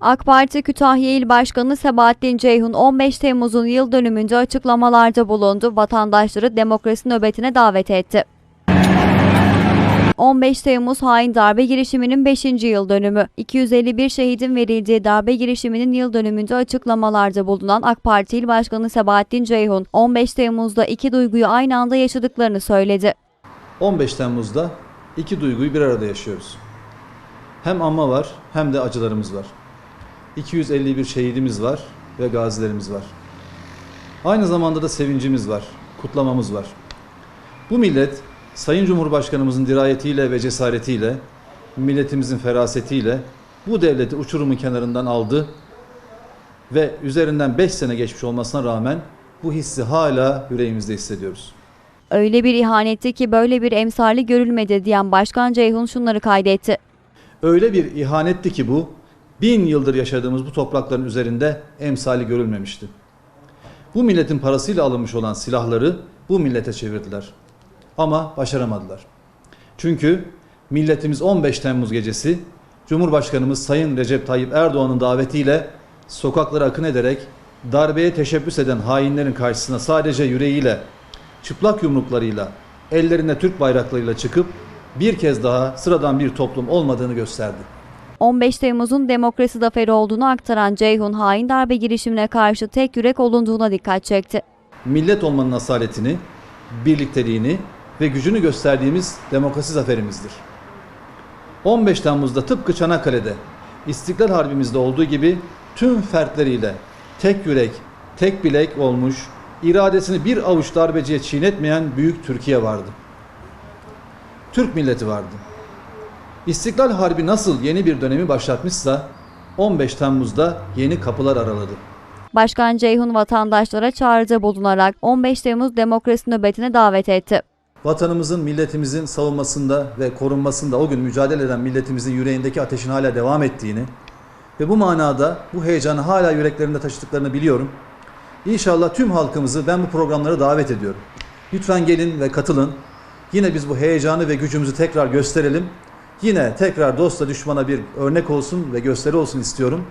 AK Parti Kütahya İl Başkanı Sebahattin Ceyhun 15 Temmuz'un yıl dönümünde açıklamalarda bulundu, vatandaşları demokrasi nöbetine davet etti. 15 Temmuz hain darbe girişiminin 5. yıl dönümü. 251 şehidin verildiği darbe girişiminin yıl dönümünde açıklamalarda bulunan AK Parti İl Başkanı Sebahattin Ceyhun, 15 Temmuz'da iki duyguyu aynı anda yaşadıklarını söyledi. 15 Temmuz'da iki duyguyu bir arada yaşıyoruz. Hem anma var hem de acılarımız var. 251 şehidimiz var ve gazilerimiz var. Aynı zamanda da sevincimiz var, kutlamamız var. Bu millet Sayın Cumhurbaşkanımızın dirayetiyle ve cesaretiyle, milletimizin ferasetiyle bu devleti uçurumun kenarından aldı ve üzerinden 5 sene geçmiş olmasına rağmen bu hissi hala yüreğimizde hissediyoruz. Öyle bir ihanetti ki böyle bir emsali görülmedi diyen Başkan Ceyhun şunları kaydetti. Öyle bir ihanetti ki bu, bin yıldır yaşadığımız bu toprakların üzerinde emsali görülmemişti. Bu milletin parasıyla alınmış olan silahları bu millete çevirdiler. Ama başaramadılar. Çünkü milletimiz 15 Temmuz gecesi Cumhurbaşkanımız Sayın Recep Tayyip Erdoğan'ın davetiyle sokaklara akın ederek darbeye teşebbüs eden hainlerin karşısına sadece yüreğiyle, çıplak yumruklarıyla, ellerinde Türk bayraklarıyla çıkıp bir kez daha sıradan bir toplum olmadığını gösterdi. 15 Temmuz'un demokrasi zaferi olduğunu aktaran Ceyhun hain darbe girişimine karşı tek yürek olunduğuna dikkat çekti. Millet olmanın asaletini, birlikteliğini ve gücünü gösterdiğimiz demokrasi zaferimizdir. 15 Temmuz'da tıpkı Çanakkale'de İstiklal Harbimizde olduğu gibi tüm fertleriyle tek yürek, tek bilek olmuş, iradesini bir avuç darbeciye çiğnetmeyen büyük Türkiye vardı. Türk milleti vardı. İstiklal Harbi nasıl yeni bir dönemi başlatmışsa 15 Temmuz'da yeni kapılar araladı. Başkan Ceyhun vatandaşlara çağrıda bulunarak 15 Temmuz demokrasi nöbetine davet etti. Vatanımızın, milletimizin savunmasında ve korunmasında o gün mücadele eden milletimizin yüreğindeki ateşin hala devam ettiğini ve bu manada bu heyecanı hala yüreklerinde taşıdıklarını biliyorum. İnşallah tüm halkımızı ben bu programlara davet ediyorum. Lütfen gelin ve katılın. Yine biz bu heyecanı ve gücümüzü tekrar gösterelim. Yine tekrar dostla düşmana bir örnek olsun ve gösteri olsun istiyorum.